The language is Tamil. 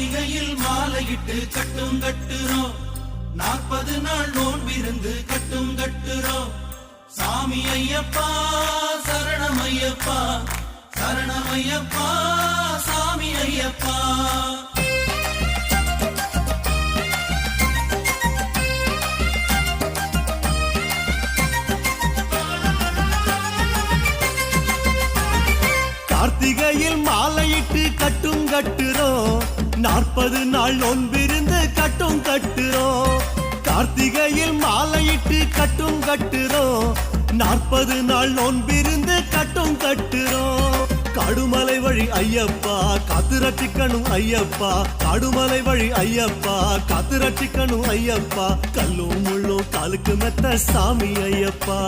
கார்த்திகையில் மாலையிட்டு கட்டும் கட்டுறோம். நாற்பது நாள் நோன்பிருந்து கட்டும் கட்டுறோம். சாமி ஐயப்பா சரணம் ஐயப்பா சரணம் ஐயப்பா சாமி ஐயப்பா. கார்த்திகையில் மாலையிட்டு கட்டும் கட்டு நாற்பது நாள் நோன்பிருந்து கட்டும் கட்டுறோம் கார்த்திகையில் மாலையிட்டு கட்டும் கட்டுறோம் நாற்பது நாள் நோன்பிருந்து கட்டும் கட்டுறோம் கடுமலை வழி ஐயப்பா காத்துரட்டிக்கணும் ஐயப்பா. காடுமலை வழி ஐயப்பா காத்துரட்டிக்கணும் ஐயப்பா. கல்லும் முள்ளும் காலுக்கு மெத்த சாமி ஐயப்பா.